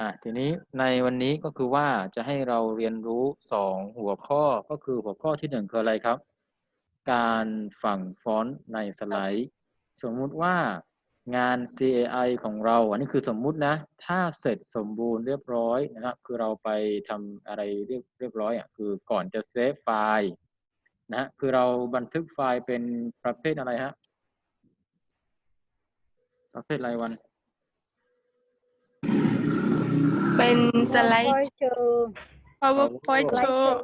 อะทีนี้ในวันนี้ก็คือว่าจะให้เราเรียนรู้สองหัวข้อก็คือหัวข้อที่หนึ่งคืออะไรครับ การฝังฟอนต์ในสไลด์ สมมุติว่างาน CAI ของเรา อันนี้คือสมมุตินะ ถ้าเสร็จสมบูรณ์เรียบร้อยนะครับ คือเราไปทำอะไรเรียบเรียบร้อยอะคือก่อนจะเซฟไฟล์นะฮะคือเราบันทึกไฟล์เป็นประเภทอะไรฮะประเภทรายวัน เป็นสไลด์โชว์ PowerPoint โชว์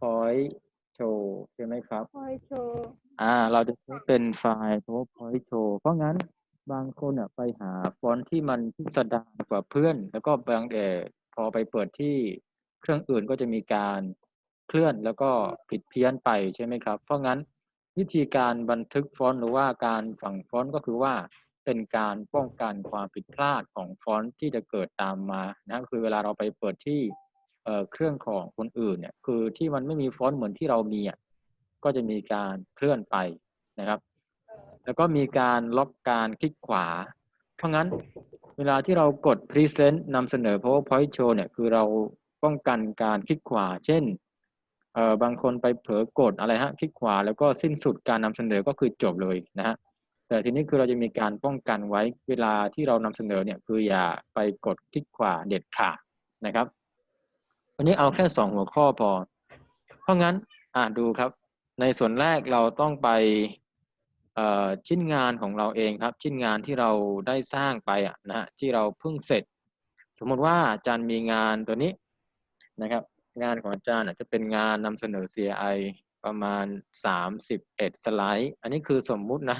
point show ใช่ไหมครับคอยโชว์อ่า เราจะใช้เป็นไฟล์ PowerPoint show เพราะงั้นบางคนอะไปหาฟอนต์ที่มันพิสดารกว่าเพื่อน แล้วก็บางเออพอไปเปิดที่เครื่องอื่นก็จะมีการเคลื่อนแล้วก็ผิดเพี้ยนไปใช่ไหมครับ เพราะงั้นวิธีการบันทึกฟอนต์หรือว่าการฝังฟอนต์ก็คือว่า เป็นการป้องกันความผิดพลาดของฟอนต์ที่จะเกิดตามมานะคือเวลาเราไปเปิดที่เเครื่องของคนอื่นเนี่ยคือที่มันไม่มีฟอนต์เหมือนที่เรามีอะก็จะมีการเคลื่อนไปนะครับ แล้วก็มีการล็อกการคลิกขวา เพราะงั้นเวลาที่เรากด Present นำเสนอ PowerPoint Show เนี่ยคือเราป้องกันการคลิกขวา เช่นเออบางคนไปเผลอกดอะไรฮะคลิกขวาแล้วก็สิ้นสุดการนำเสนอก็คือจบเลยนะฮะ แต่ทีนี้คือเราจะมีการป้องกันไว้เวลาที่เรานำเสนอเนี่ยคืออย่าไปกดคลิกขวาเด็ดขาดนะครับ วันนี้เอาแค่สองหัวข้อพอ เพราะงั้นอ่าดูครับ ในส่วนแรกเราต้องไปชิ้นงานของเราเองครับ ชิ้นงานที่เราได้สร้างไปอะนะฮะที่เราเพิ่งเสร็จ สมมติว่าอาจารย์มีงานตัวนี้นะครับ งานของอาจารย์จจะเป็นงานนำเสนอ CI ประมาณ 31 สไลด์ อันนี้คือสมมุตินะ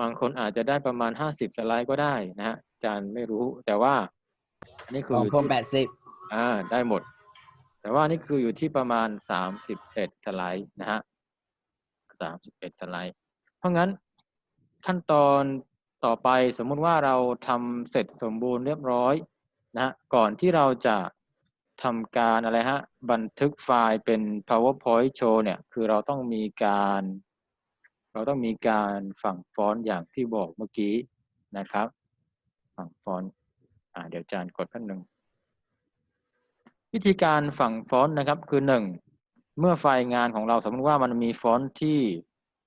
บางคนอาจจะได้ประมาณ50สไลด์ก็ได้นะฮะอาจารย์ไม่รู้ แต่ว่าอันนี้คืของอยู่ผมที่แปดสิบอ่าได้หมด แต่ว่านี่คืออยู่ที่ประมาณสามสิบเอ็ดสไลด์นะฮะสามสิบเอ็ดสไลด์ เพราะงั้นขั้นตอนต่อไปสมมุติว่าเราทำเสร็จสมบูรณ์เรียบร้อยนะฮะก่อนที่เราจะทำการอะไรฮะบันทึกไฟล์เป็น powerpoint show เนี่ย คือเราต้องมีการ เราต้องมีการฝังฟอนต์อย่างที่บอกเมื่อกี้นะครับ ฝังฟอนต์เดี๋ยวอาจารย์กดแป๊บนึงวิธีการฝังฟอนต์นะครับคือหนึ่งเมื่อไฟล์งานของเราสมมติว่ามันมีฟอนต์ที่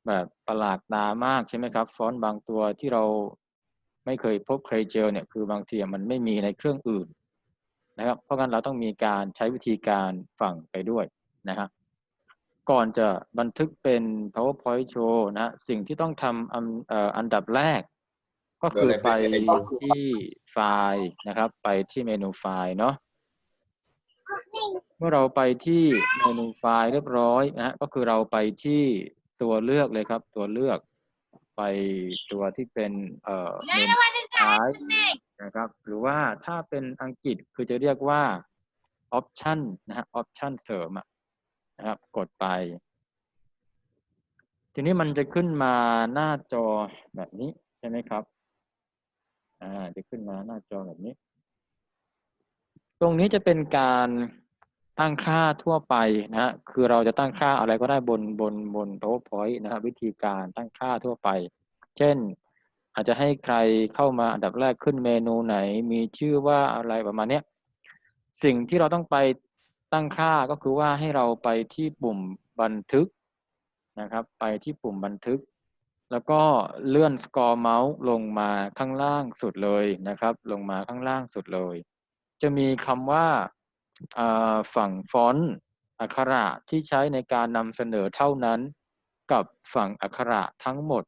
แบบประหลาดตามากใช่ไหมครับ ฟอนต์บางตัวที่เราไม่เคยพบเคยเจอเนี่ยคือบางทีมันไม่มีในเครื่องอื่นนะครับ เพราะงั้นเราต้องมีการใช้วิธีการฝังไปด้วยนะครับ ก่อนจะบันทึกเป็น powerpoint show นะสิ่งที่ต้องทำอันอันดับแรก ก็คือไปที่ไฟล์นะครับ ไปที่เมนูไฟล์เนาะเมื่อเราไปที่เมนูไฟล์เรียบร้อยนะฮะก็คือเราไปที่ตัวเลือกเลยครับ ตัวเลือกไปตัวที่เป็นเอ่อเมนูท้ายนะครับ หรือว่าถ้าเป็นอังกฤษคือจะเรียกว่า option นะฮะ option เสริมอะ นะครับ กดไป ทีนี้มันจะขึ้นมาหน้าจอแบบนี้ใช่ไหมครับ อ่า จะขึ้นมาหน้าจอแบบนี้ ตรงนี้จะเป็นการตั้งค่าทั่วไปนะฮะ คือเราจะตั้งค่าอะไรก็ได้บนบนบน PowerPoint นะครับวิธีการตั้งค่าทั่วไป เช่น อาจจะให้ใครเข้ามาอันดับแรกขึ้นเมนูไหน มีชื่อว่าอะไรประมาณนี้สิ่งที่เราต้องไป ตั้งค่าก็คือว่าให้เราไปที่ปุ่มบันทึกนะครับ ไปที่ปุ่มบันทึก แล้วก็เลื่อนสกอร์เมาส์ลงมาข้างล่างสุดเลยนะครับ ลงมาข้างล่างสุดเลย จะมีคำว่าฝั่งฟอนต์อักขระที่ใช้ในการนำเสนอเท่านั้น กับฝั่งอักขระทั้งหมด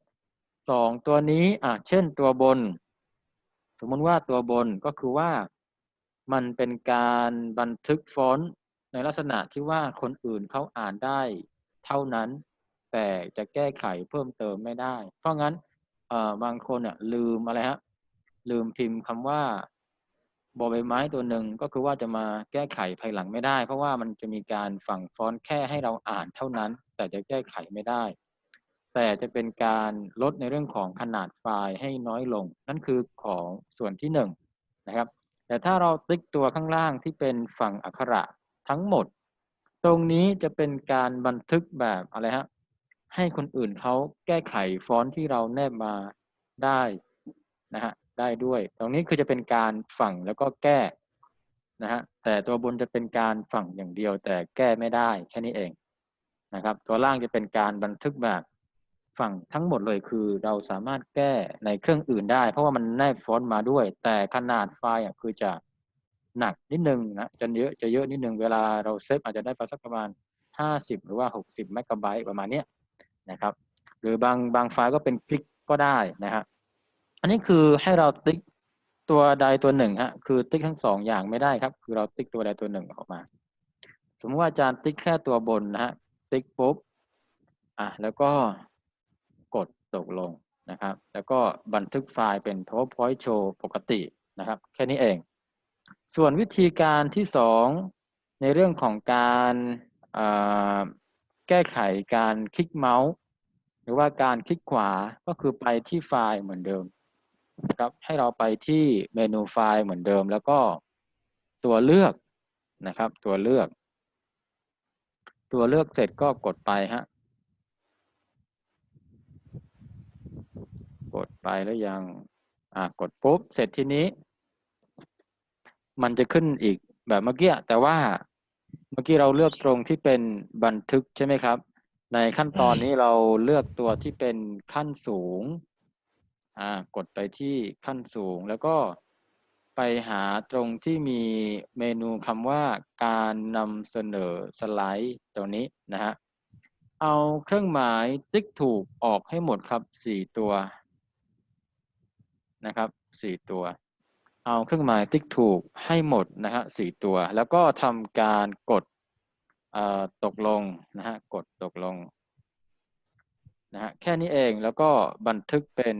สองตัวนี้อะเช่นตัวบน สมมติว่าตัวบนก็คือว่ามันเป็นการบันทึกฟอนต์ ในลักษณะที่ว่าคนอื่นเขาอ่านได้เท่านั้น แต่จะแก้ไขเพิ่มเติมไม่ได้ เพราะงั้นบางคนเนี่ยลืมอะไรฮะลืมพิมพ์คำว่าบอใบไม้ตัวหนึ่งก็คือว่าจะมาแก้ไขภายหลังไม่ได้ เพราะว่ามันจะมีการฝังฟอนต์แค่ให้เราอ่านเท่านั้น แต่จะแก้ไขไม่ได้ แต่จะเป็นการลดในเรื่องของขนาดไฟล์ให้น้อยลง นั่นคือของส่วนที่หนึ่งนะครับแต่ถ้าเราติ๊กตัวข้างล่างที่เป็นฝั่งอักขระ ทั้งหมด ตรงนี้จะเป็นการบันทึกแบบอะไรฮะ ให้คนอื่นเขาแก้ไขฟอนต์ที่เราแนบมาได้นะฮะได้ด้วย ตรงนี้คือจะเป็นการฝังแล้วก็แก้นะฮะแต่ตัวบนจะเป็นการฝังอย่างเดียว แต่แก้ไม่ได้แค่นี้เองนะครับ ตัวล่างจะเป็นการบันทึกแบบฝั่งทั้งหมดเลยคือเราสามารถแก้ในเครื่องอื่นได้ เพราะว่ามันแนบฟอนต์มาด้วย แต่ขนาดไฟล์อะคือจะ หนักนิดนึงนะจะเยอะจะเยอะนิดนึงเวลาเราเซฟอาจจะได้ประสักประมาณ 50 หรือว่า 60เมกะไบต์ประมาณเนี้ยนะครับหรือบางบางไฟล์ก็เป็นคลิกก็ได้นะฮะอันนี้คือให้เราติ๊กตัวใดตัวหนึ่งฮะคือติ๊กทั้งสองอย่างไม่ได้ครับ คือเราติ๊กตัวใดตัวหนึ่งออกมา สมมติว่าอาจารย์ติ๊กแค่ตัวบนนะฮะติ๊กปุ๊บอะแล้วก็กดตกลงนะครับ แล้วก็บันทึกไฟล์เป็น PowerPoint Show ปกตินะครับ แค่นี้เอง ส่วนวิธีการที่สองในเรื่องของการแก้ไขการคลิกเมาส์ หรือว่าการคลิกขวาก็คือไปที่ไฟล์เหมือนเดิมนะครับให้เราไปที่เมนูไฟล์เหมือนเดิม แล้วก็ตัวเลือกนะครับ ตัวเลือก ตัวเลือกเสร็จก็กดไปฮะกดไปแล้วยังอ่ากดปุ๊บเสร็จทีนี้ มันจะขึ้นอีกแบบเมื่อกี้แต่ว่าเมื่อกี้เราเลือกตรงที่เป็นบันทึกใช่ไหมครับ ในขั้นตอนนี้เราเลือกตัวที่เป็นขั้นสูงอ่ากดไปที่ขั้นสูงแล้วก็ไปหาตรงที่มีเมนูคำว่าการนำเสนอสไลด์ตรงนี้นะฮะเอาเครื่องหมายติ๊กถูกออกให้หมดครับสี่ตัวนะครับสี่ตัว เอาเครื่องหมายติ๊กถูกให้หมดนะฮะสี่ตัว แล้วก็ทำการกดตกลงนะฮะกดตกลงนะฮะแค่นี้เองแล้วก็บันทึกเป็น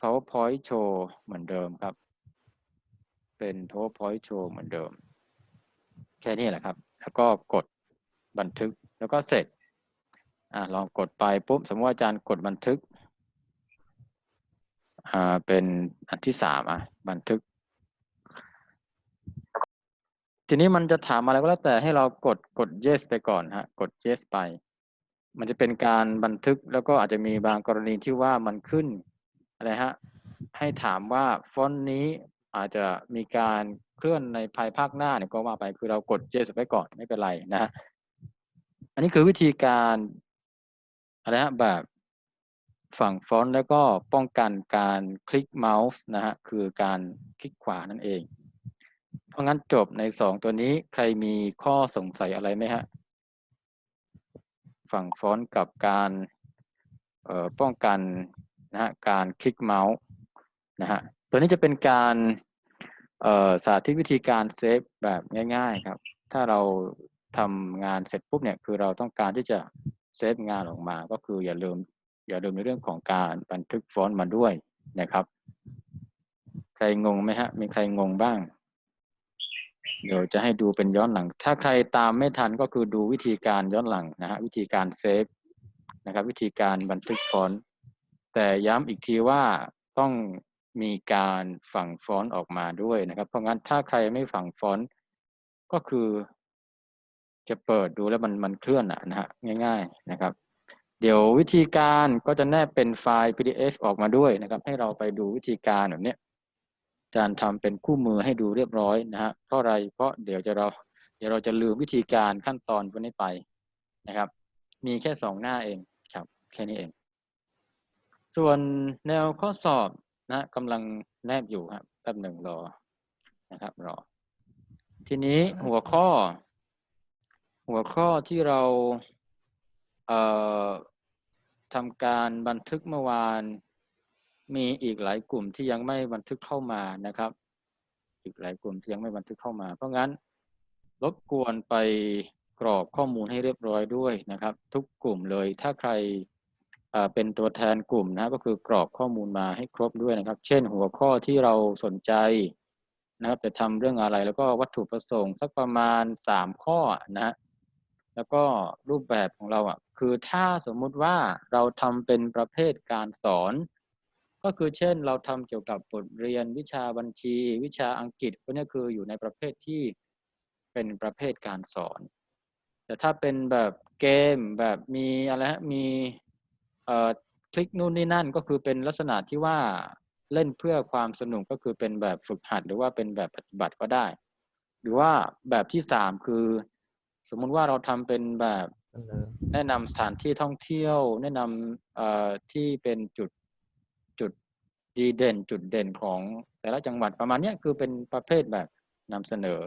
PowerPoint Show เหมือนเดิมครับ เป็น PowerPoint Show เหมือนเดิม แค่นี้แหละครับ แล้วก็กดบันทึกแล้วก็เสร็จอ่าลองกดไปปุ๊บสมมติว่าอาจารย์กดบันทึก อ่าเป็นอันที่สามอะบันทึก ทีนี้มันจะถามอะไรก็แล้วแต่ให้เรากดกด yes ไปก่อนฮะ กด yes ไป มันจะเป็นการบันทึกแล้วก็อาจจะมีบางกรณีที่ว่ามันขึ้นอะไรฮะให้ถามว่าฟอนต์นี้อาจจะมีการเคลื่อนในภายภาคหน้าเนี่ยก็ว่าไปคือเรากด yes ไว้ก่อนไม่เป็นไรนะฮะอันนี้คือวิธีการอะไรฮะแบบ ฝั่งฟอนต์แล้วก็ป้องกันการคลิกเมาส์นะฮะคือการคลิกขวานั่นเอง เพราะงั้นจบในสองตัวนี้ใครมีข้อสงสัยอะไรไหมฮะฝั่งฟอนต์กับการป้องกันนะฮะการคลิกเมาส์นะฮะตัวนี้จะเป็นการสาธิตวิธีการเซฟแบบง่าย ๆครับ ถ้าเราทำงานเสร็จปุ๊บเนี่ยคือเราต้องการที่จะเซฟงานออกมา ก็คืออย่าลืม อย่าลืมในเรื่องของการบันทึกฟอนต์มาด้วยนะครับ ใครงงไหมฮะ มีใครงงบ้าง เดี๋ยวจะให้ดูเป็นย้อนหลัง ถ้าใครตามไม่ทันก็คือดูวิธีการย้อนหลังนะฮะวิธีการเซฟนะครับ วิธีการบันทึกฟอนต์แต่ย้ำอีกทีว่าต้องมีการฝังฟอนต์ออกมาด้วยนะครับ เพราะงั้นถ้าใครไม่ฝังฟอนต์ก็คือ จะเปิดดูแล้วมันมันเคลื่อนอะนะฮะง่าย ๆนะครับ เดี๋ยววิธีการก็จะแนบเป็นไฟล์ PDF ออกมาด้วยนะครับ ให้เราไปดูวิธีการแบบนี้อาจารย์ทำเป็นคู่มือให้ดูเรียบร้อยนะฮะเพราะอะไรเพราะเดี๋ยวจะเราเดี๋ยวเราจะลืมวิธีการขั้นตอนพวกนี้ไปนะครับ มีแค่สองหน้าเองครับแค่นี้เอง ส่วนแนวข้อสอบนะกำลังแนบอยู่ครับแป๊บหนึ่งรอนะครับรอ ทีนี้หัวข้อ หัวข้อที่เราเอ่อ ทำการบันทึกเมื่อวาน มีอีกหลายกลุ่มที่ยังไม่บันทึกเข้ามานะครับ อีกหลายกลุ่มที่ยังไม่บันทึกเข้ามา เพราะงั้นรบกวนไปกรอกข้อมูลให้เรียบร้อยด้วยนะครับ ทุกกลุ่มเลยถ้าใครเป็นตัวแทนกลุ่มนะก็คือกรอกข้อมูลมาให้ครบด้วยนะครับ เช่น หัวข้อที่เราสนใจนะครับ จะทำเรื่องอะไรแล้วก็วัตถุประสงค์สักประมาณสามข้อนะฮะแล้วก็รูปแบบของเราอะ คือถ้าสมมุติว่าเราทำเป็นประเภทการสอน ก็คือเช่นเราทำเกี่ยวกับบทเรียนวิชาบัญชี วิชาอังกฤษพวกนี้คืออยู่ในประเภทที่เป็นประเภทการสอน แต่ถ้าเป็นแบบเกมแบบมีอะไรมีเอ่อคลิกนู่นนี่นั่นก็คือเป็นลักษณะที่ว่าเล่นเพื่อความสนุกก็คือเป็นแบบฝึกหัดหรือว่าเป็นแบบปฏิบัติก็ได้ หรือว่าแบบที่สามคือ สมมุติว่าเราทำเป็นแบบ แนะนำสถานที่ท่องเที่ยว แนะนำเอ่อที่เป็นจุดจุดดีเด่น จุดเด่นของแต่ละจังหวัดประมาณนี้คือเป็นประเภทแบบนำเสนอ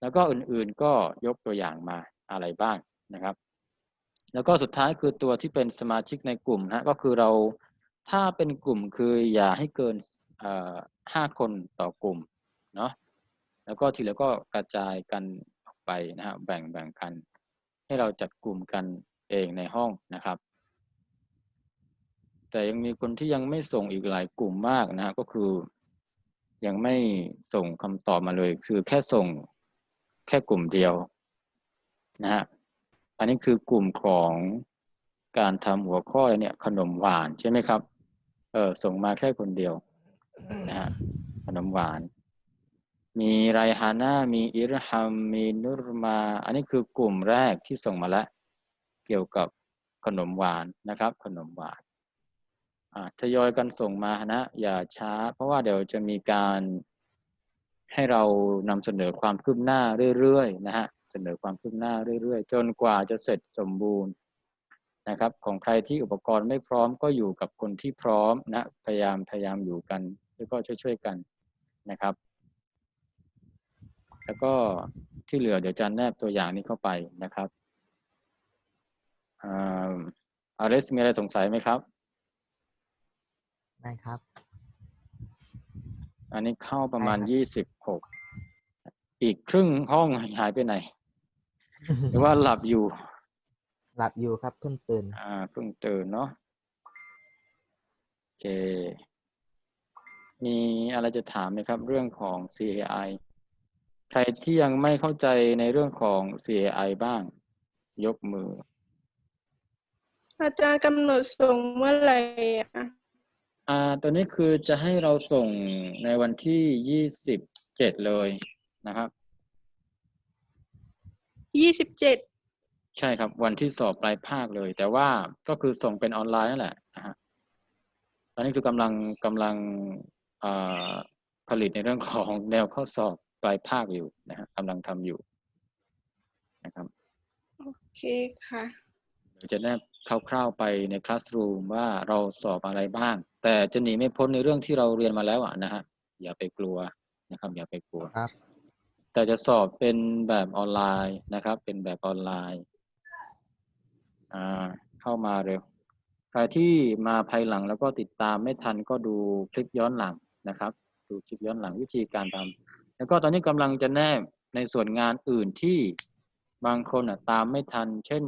แล้วก็อื่นๆก็ยกตัวอย่างมาอะไรบ้างนะครับ แล้วก็สุดท้ายคือตัวที่เป็นสมาชิกในกลุ่มนะก็คือเราถ้าเป็นกลุ่มคืออย่าให้เกินห้าคนต่อกลุ่มเนาะแล้วก็ทีเหลือก็กระจายกันออกไปนะฮะแบ่งแบ่งกัน ให้เราจัดกลุ่มกันเองในห้องนะครับ แต่ยังมีคนที่ยังไม่ส่งอีกหลายกลุ่มมากนะฮะก็คือ ยังไม่ส่งคำตอบมาเลย คือแค่ส่งแค่กลุ่มเดียวนะฮะอันนี้คือกลุ่มของการทำหัวข้ออะไรเนี่ยขนมหวานใช่ไหมครับ เออส่งมาแค่คนเดียวนะฮะขนมหวาน มีไรฮาน่ามีอิรฮัม มีนุรมา อันนี้คือกลุ่มแรกที่ส่งมาแล้ว เกี่ยวกับขนมหวานนะครับ ขนมหวานทยอยกันส่งมานะ อย่าช้า เพราะว่าเดี๋ยวจะมีการให้เรานำเสนอความคืบหน้าเรื่อยๆนะฮะเสนอความคืบหน้าเรื่อยๆ จนกว่าจะเสร็จสมบูรณ์นะครับ ของใครที่อุปกรณ์ไม่พร้อมก็อยู่กับคนที่พร้อมนะพยายามพยายามอยู่กัน แล้วก็ช่วยๆกันนะครับ แล้วก็ที่เหลือเดี๋ยวจะแนบตัวอย่างนี้เข้าไปนะครับอ่าอเลสมีอะไรสงสัยไหมครับได้ครับ อันนี้เข้าประมาณได้ครับยี่สิบหก อีกครึ่งห้องหายไปไหน หรือว่าหลับอยู่ หลับอยู่ครับเพิ่งตื่น อ่าเพิ่งตื่นเนาะโอเค มีอะไรจะถามไหมครับ เรื่องของ CAI ใครที่ยังไม่เข้าใจในเรื่องของ CAI บ้าง ยกมือ อาจารย์กำหนดส่งเมื่อไหร่อะอ่าตัวนี้คือจะให้เราส่งในวันที่ยี่สิบเจ็ดเลยนะครับ ยี่สิบเจ็ดใช่ครับ วันที่สอบปลายภาคเลย แต่ว่าก็คือส่งเป็นออนไลน์นั่นแหละนะฮะตอนนี้คือกำลังกำลังเอ่อผลิตในเรื่องของแนวข้อสอบ ปลายภาคอยู่นะฮะกำลังทำอยู่นะครับโอเคค่ะเดี๋ยวจะแนบคร่าวๆไปในคลาสรูมว่าเราสอบอะไรบ้าง แต่จะหนีไม่พ้นในเรื่องที่เราเรียนมาแล้วอะนะฮะอย่าไปกลัวนะครับ อย่าไปกลัวครับ แต่จะสอบเป็นแบบออนไลน์นะครับ เป็นแบบออนไลน์อ่าเข้ามาเร็วใครที่มาภายหลังแล้วก็ติดตามไม่ทันก็ดูคลิปย้อนหลังนะครับ ดูคลิปย้อนหลังวิธีการทำ แล้วก็ตอนนี้กำลังจะแนบในส่วนงานอื่นที่บางคนอะตามไม่ทัน เช่น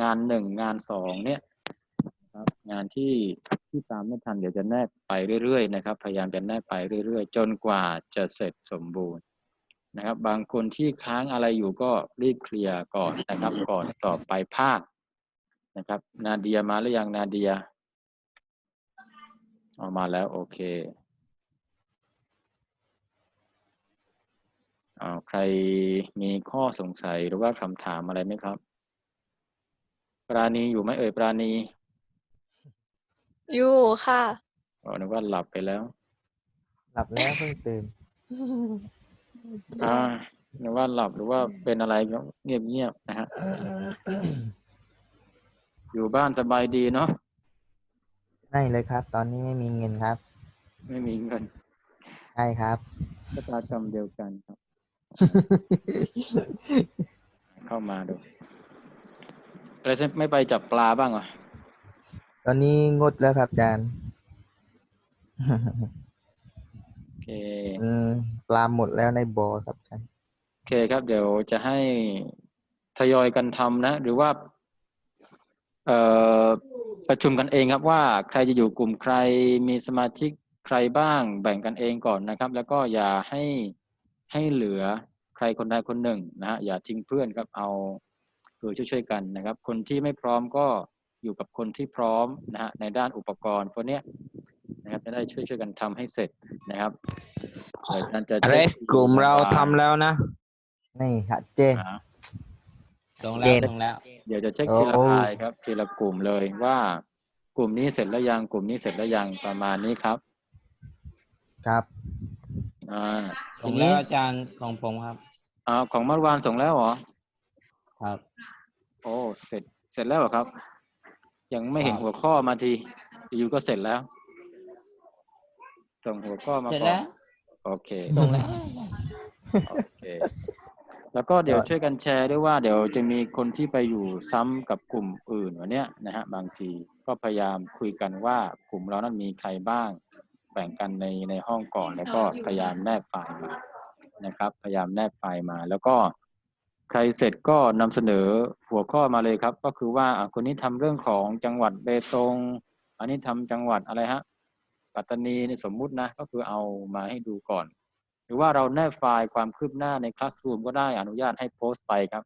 งานหนึ่งงานสองเนี่ยนะครับงานที่ที่ตามไม่ทันเดี๋ยวจะแนบไปเรื่อยๆนะครับ พยายามจะแนบไปเรื่อยๆ จนกว่าจะเสร็จสมบูรณ์นะครับ บางคนที่ค้างอะไรอยู่ก็รีบเคลียร์ก่อนนะครับ ก่อนสอบไปภาคนะครับ นาเดียมาหรือยังนาเดียออกมาแล้วโอเคเอา ใครมีข้อสงสัยหรือว่าคำถามอะไรไหมครับ ปราณีอยู่ไหมเอ่ยปราณี อยู่ค่ะอ๋อนึกว่าหลับไปแล้ว หลับแล้วเพิ่งตื่นอ่านึกว่าหลับหรือว่าเป็นอะไรก็เงียบๆนะฮะอยู่บ้านสบายดีเนาะไม่เลยครับ ตอนนี้ไม่มีเงินครับ ไม่มีเงิน ใช่ครับชะตากรรมเดียวกันครับ เข้ามาดูอะไรไม่ไปจับปลาบ้างเหรอ ตอนนี้งดแล้วครับอาจารย์โอเคอืมปลาหมดแล้วในบ่อครับอาจารย์โอเคครับ เดี๋ยวจะให้ทยอยกันทำนะ หรือว่าเอ่อประชุมกันเองครับว่าใครจะอยู่กลุ่มใครมีสมาชิกใครบ้างแบ่งกันเองก่อนนะครับ แล้วก็อย่าให้ ให้เหลือใครคนใดคนหนึ่งนะฮะอย่าทิ้งเพื่อนครับเอาคือช่วยๆกันนะครับ คนที่ไม่พร้อมก็อยู่กับคนที่พร้อมนะฮะในด้านอุปกรณ์พวกเนี้ยนะครับจะได้ช่วยๆกันทำให้เสร็จนะครับเดี๋ยวอาจารย์จะเรช็คสกลุ่มเราทำแล้วนะนี่ค่ะเจนอ่าลงแล้วเจ็ดลงแล้ว เดี๋ยวจะเช็คโอ้ทีละรายครับทีละกลุ่มเลยว่ากลุ่มนี้เสร็จแล้วยังกลุ่มนี้เสร็จแล้วยังประมาณนี้ครับ ครับ อ่าส่ทีงแล้นี้วอาจารย์ของผมครับอ่าของเมื่อวานส่งแล้วเหรอ ครับ โอ้ เสร็จ เสร็จแล้วเหรอครับ ยังไม่เห็นครับหัวข้อมาที อยู่ก็เสร็จแล้ว ส่งหัวข้อมาเสร็จก่อนแล้ว โอเค ส่งแล้ว โอเค แล้วก็เดี๋ยวก็ช่วยกันแชร์ด้วยว่า เดี๋ยวจะมีคนที่ไปอยู่ซ้ำกับกลุ่มอื่นวันเนี้ยนะฮะ บางทีก็พยายามคุยกันว่ากลุ่มเรานั้นมีใครบ้าง แบ่งกันในในห้องก่อน แล้วก็พยายามแนบไฟล์มานะครับ พยายามแนบไฟล์มา แล้วก็ใครเสร็จก็นำเสนอหัวข้อมาเลยครับ ก็คือว่าอะคนนี้ทำเรื่องของจังหวัดเบตง อันนี้ทำจังหวัดอะไรฮะปัตตานีนี่สมมุตินะก็คือเอามาให้ดูก่อน หรือว่าเราแนบไฟล์ความคืบหน้าใน Classroom ก็ได้อนุญาตให้โพสต์ไปครับ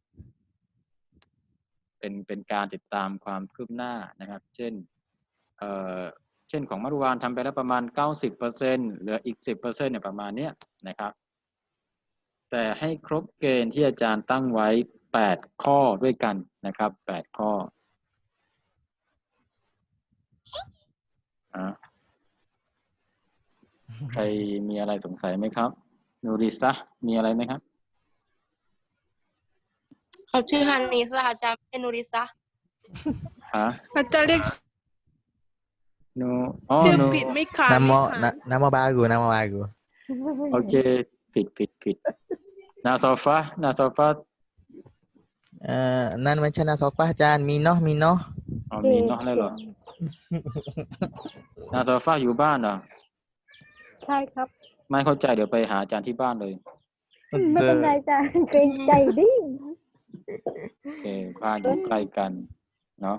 เป็นเป็นการติดตามความคืบหน้านะครับ เช่นเอ่อเช่นของมัรุวานทำไปแล้วประมาณ 90%เหลืออีก 10%เนี่ยประมาณเนี้ยนะครับ แต่ให้ครบเกณฑ์ที่อาจารย์ตั้งไว้ 8 ข้อด้วยกันนะครับ 8 ข้ออะใครมีอะไรสงสัยไหมครับ นูริซะมีอะไรไหมครับเขาชื่อฮันนีสอาจารย์เป็นนูริซะฮะอาจารย์เรียก นูอ๋อชื่อนูผิดไม่ขาด Nama ไม่ขา na, ด nama baru, nama baru. โอเคผิดผิดผิดนาโซฟานาโซฟา Uh, nan macam nak sofah Jan, Minoh, Minoh. อ๋อมีเนาะแล้วเหรอนาโซฟาอยู่บ้านเหรอ ใช่ครับ ไม่เข้าใจเดี๋ยวไปหาอาจารย์ที่บ้านเลย ไม่เป็นไรจ้ะเกรงใจดิโอเคบ้านอยู่ใกล้กัน เนาะ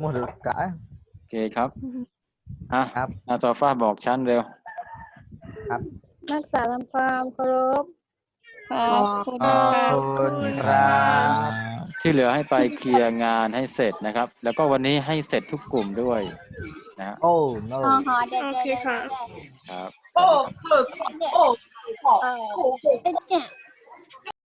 Mau duduk kat eh. โอเค คครับอะครับ อาโซฟาบอกชั้นเร็วครักษาทำความเคารพ ขอบคุณขอบคุณครับ ที่เหลือให้ไปเคลียร์งานให้เสร็จนะครับ แล้วก็วันนี้ให้เสร็จทุกกลุ่มด้วยนะโอ้ no โอเคค่ะ ครับ โอ้โอ้โอ้ เด็ด